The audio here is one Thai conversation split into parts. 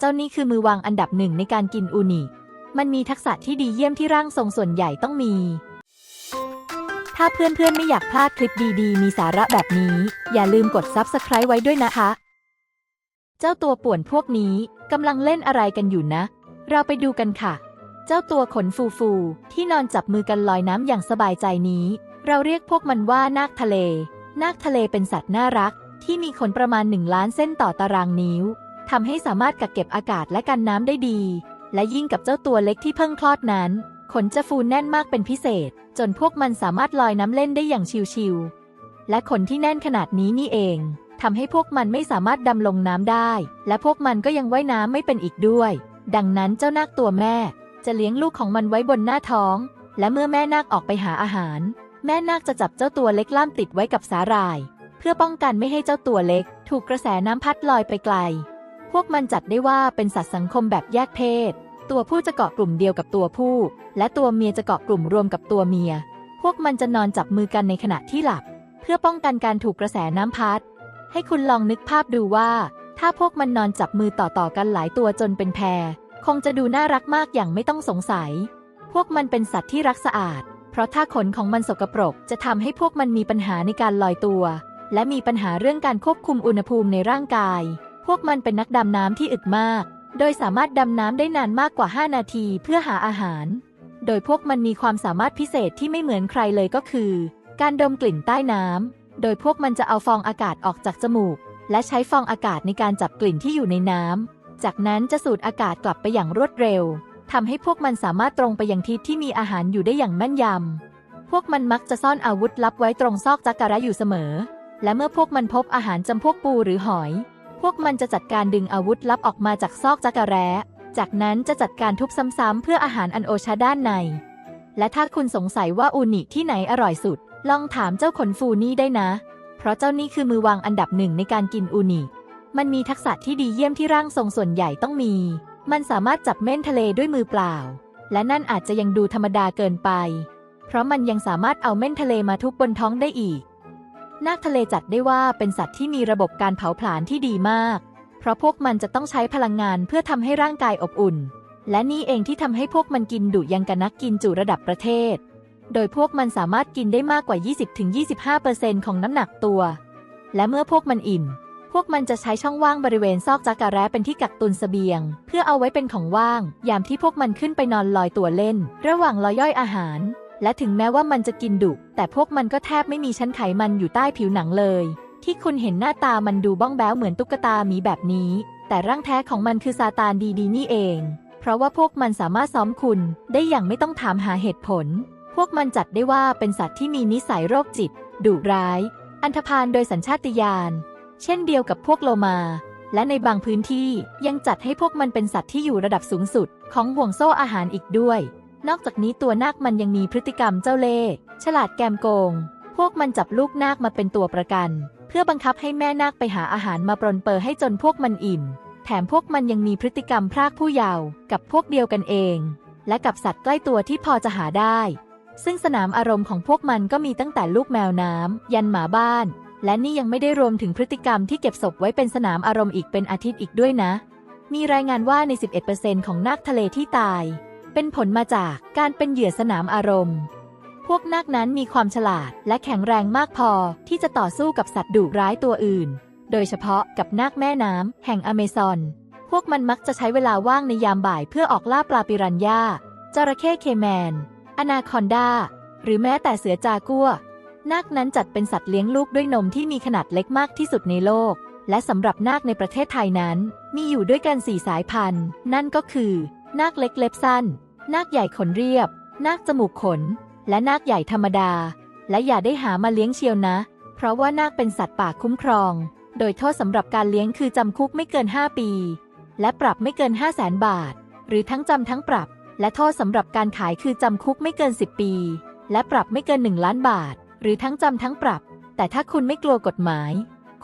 เจ้านี่คือมือวางอันดับหนึ่งในการกินอูนิ มันมีทักษะที่ดีเยี่ยมที่ร่างทรงส่วนใหญ่ต้องมี ถ้าเพื่อนๆไม่อยากพลาดคลิปดีๆ มีสาระแบบนี้ อย่าลืมกด Subscribe ไว้ด้วยนะคะ เจ้าตัวป่วนพวกนี้กำลังเล่นอะไรกันอยู่นะ เราไปดูกันค่ะ เจ้าตัวขนฟูฟูที่นอนจับมือกันลอยน้ำอย่างสบายใจนี้ เราเรียกพวกมันว่านาคทะเล นาคทะเลเป็นสัตว์น่ารัก ที่มีขนประมาณหนึ่งล้านเส้นต่อตารางนิ้ว ทำให้สามารถกักเก็บอากาศและกันน้ำได้ดี และยิ่งกับเจ้าตัวเล็กที่เพิ่งคลอดนั้น ขนจะฟูแน่นมากเป็นพิเศษ จนพวกมันสามารถลอยน้ำเล่นได้อย่างชิวๆ และขนที่แน่นขนาดนี้นี่เองทำให้พวกมันไม่สามารถดำลงน้ำได้ และพวกมันก็ยังว่ายน้ำไม่เป็นอีกด้วย ดังนั้นเจ้านาคตัวแม่ จะเลี้ยงลูกของมันไว้บนหน้าท้อง และเมื่อแม่นาคออกไปหาอาหาร แม่นาคจะจับเจ้าตัวเล็กล่ามติดไว้กับสาหร่าย เพื่อป้องกันไม่ให้เจ้าตัวเล็ก ถูกกระแสน้ำพัดลอยไปไกล พวกมันจัดได้ว่าเป็นสัตว์สังคมแบบแยกเพศ ตัวผู้จะเกาะกลุ่มเดียวกับตัวผู้ และตัวเมียจะเกาะกลุ่มรวมกับตัวเมีย พวกมันจะนอนจับมือกันในขณะที่หลับ เพื่อป้องกันการถูกกระแสน้ำพัด ให้คุณลองนึกภาพดูว่า ถ้าพวกมันนอนจับมือต่อๆกันหลายตัวจนเป็นแพร คงจะดูน่ารักมากอย่างไม่ต้องสงสัย พวกมันเป็นสัตว์ที่รักสะอาด เพราะถ้าขนของมันสกปรกจะทำให้พวกมันมีปัญหาในการลอยตัว และมีปัญหาเรื่องการควบคุมอุณหภูมิในร่างกาย พวกมันเป็นนักดำน้ำที่อึดมาก โดยสามารถดำน้ำได้นานมากกว่า 5 นาทีเพื่อหาอาหาร โดยพวกมันมีความสามารถพิเศษที่ไม่เหมือนใครเลยก็คือ การดมกลิ่นใต้น้ำ โดยพวกมันจะเอาฟองอากาศออกจากจมูก และใช้ฟองอากาศในการจับกลิ่นที่อยู่ในน้ำ จากนั้นจะสูดอากาศกลับไปอย่างรวดเร็วทำให้พวกมันสามารถตรงไปยังทิศที่มีอาหารอยู่ได้อย่างแม่นยำ พวกมันมักจะซ่อนอาวุธลับไว้ตรงซอกจักระอยู่เสมอ และเมื่อพวกมันพบอาหารจำพวกปูหรือหอย พวกมันจะจัดการดึงอาวุธลับออกมาจากซอกจักระจากนั้นจะจัดการทุบซ้ำๆเพื่ออาหารอันโอชาด้านใน และถ้าคุณสงสัยว่าอูนิที่ไหนอร่อยสุด ลองถามเจ้าขนฟูนี่ได้นะ เพราะเจ้านี่คือมือวางอันดับหนึ่งในการกินอูนิ มันมีทักษะที่ดีเยี่ยมที่ร่างทรงส่วนใหญ่ต้องมี มันสามารถจับเม่นทะเลด้วยมือเปล่า และนั่นอาจจะยังดูธรรมดาเกินไป เพราะมันยังสามารถเอาเม่นทะเลมาทุบบนท้องได้อีก นาคทะเลจัดได้ว่าเป็นสัตว์ที่มีระบบการเผาผลาญที่ดีมาก เพราะพวกมันจะต้องใช้พลังงานเพื่อทำให้ร่างกายอบอุ่น และนี่เองที่ทำให้พวกมันกินดุยังกับนักกินจุระดับประเทศ โดยพวกมันสามารถกินได้มากกว่า 20-25%ของน้ำหนักตัว และเมื่อพวกมันอิ่ม พวกมันจะใช้ช่องว่างบริเวณซอกจักรแร้เป็นที่กักตุนเสบียง เพื่อเอาไว้เป็นของว่าง ยามที่พวกมันขึ้นไปนอนลอยตัวเล่น ระหว่างรอย่อยอาหาร และถึงแม้ว่ามันจะกินดุ แต่พวกมันก็แทบไม่มีชั้นไขมันอยู่ใต้ผิวหนังเลย ที่คุณเห็นหน้าตามันดูบ้องแบ้วเหมือนตุ๊กตาหมีแบบนี้ แต่ร่างแท้ของมันคือซาตานดีๆนี่เอง เพราะว่าพวกมันสามารถซ้อมคุณได้อย่างไม่ต้องถามหาเหตุผล พวกมันจัดได้ว่าเป็นสัตว์ที่มีนิสัยโรคจิต ดุร้าย อันธพาลโดยสัญชาตญาณ เช่นเดียวกับพวกโลมาและในบางพื้นที่ยังจัดให้พวกมันเป็นสัตว์ที่อยู่ระดับสูงสุด ของห่วงโซ่อาหารอีกด้วย นอกจากนี้ตัวนาคมันยังมีพฤติกรรมเจ้าเล่ห์ฉลาดแกมโกง พวกมันจับลูกนาคมาเป็นตัวประกัน เพื่อบังคับให้แม่นาคไปหาอาหารมาปรนเปอให้จนพวกมันอิ่ม แถมพวกมันยังมีพฤติกรรมพรากผู้เยาว์กับพวกเดียวกันเอง และกับสัตว์ใกล้ตัวที่พอจะหาได้ ซึ่งสนามอารมณ์ของพวกมันก็มีตั้งแต่ลูกแมวน้ำยันหมาบ้าน และนี่ยังไม่ได้รวมถึงพฤติกรรมที่เก็บศพไว้เป็นสนามอารมณ์อีกเป็นอาทิตย์อีกด้วยนะ มีรายงานว่าใน 11%ของนาคทะเลที่ตาย เป็นผลมาจากการเป็นเหยื่อสนามอารมณ์ พวกนาคนั้นมีความฉลาดและแข็งแรงมากพอที่จะต่อสู้กับสัตว์ดุร้ายตัวอื่น โดยเฉพาะกับนาคแม่น้ำแห่งอเมซอน พวกมันมักจะใช้เวลาว่างในยามบ่ายเพื่อออกล่าปลาปิรันย่าจระเข้เคแมน อนาคอนดา หรือแม้แต่เสือจากัวนาคนั้นจัดเป็นสัตว์เลี้ยงลูกด้วยนมที่มีขนาดเล็กมากที่สุดในโลก และสำหรับนาคในประเทศไทยนั้น มีอยู่ด้วยกันสี่สายพันธุ์ นั่นก็คือ นาคเล็กเล็บสั้น นาคใหญ่ขนเรียบ นาคจมูกขน และนาคใหญ่ธรรมดา และอย่าได้หามาเลี้ยงเชียวนะ เพราะว่านาคเป็นสัตว์ป่าคุ้มครอง โดยโทษสำหรับการเลี้ยงคือจำคุกไม่เกิน 5 ปี และปรับไม่เกิน 5 0 0แสนบาท หรือทั้งจำทั้งปรับ และโทษสำหรับการขายคือจำคุกไม่เกิน 10 ปี และปรับไม่เกิน 1 ล้านบาท หรือทั้งจำทั้งปรับ แต่ถ้าคุณไม่กลัวกฎหมาย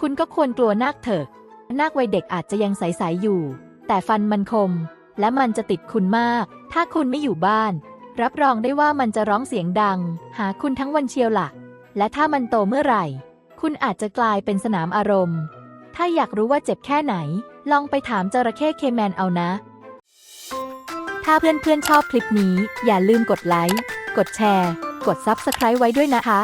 คุณก็ควรกลัวนาคเถอะนาควัยเด็กอาจจะยังใสๆอยู่ แต่ฟันมันคม และมันจะติดคุณมาก ถ้าคุณไม่อยู่บ้าน รับรองได้ว่ามันจะร้องเสียงดัง หาคุณทั้งวันเชียวละ่ะ และถ้ามันโตเมื่อไหร่ คุณอาจจะกลายเป็นสนามอารมณ์ ถ้าอยากรู้ว่าเจ็บแค่ไหน ลองไปถามจระเข้เคแมนเอานะ ถ้าเพื่อนๆชอบคลิปนี้ อย่าลืมกดไลค์ กดแชร์ กด Subscribe ไว้ด้วยนะคะ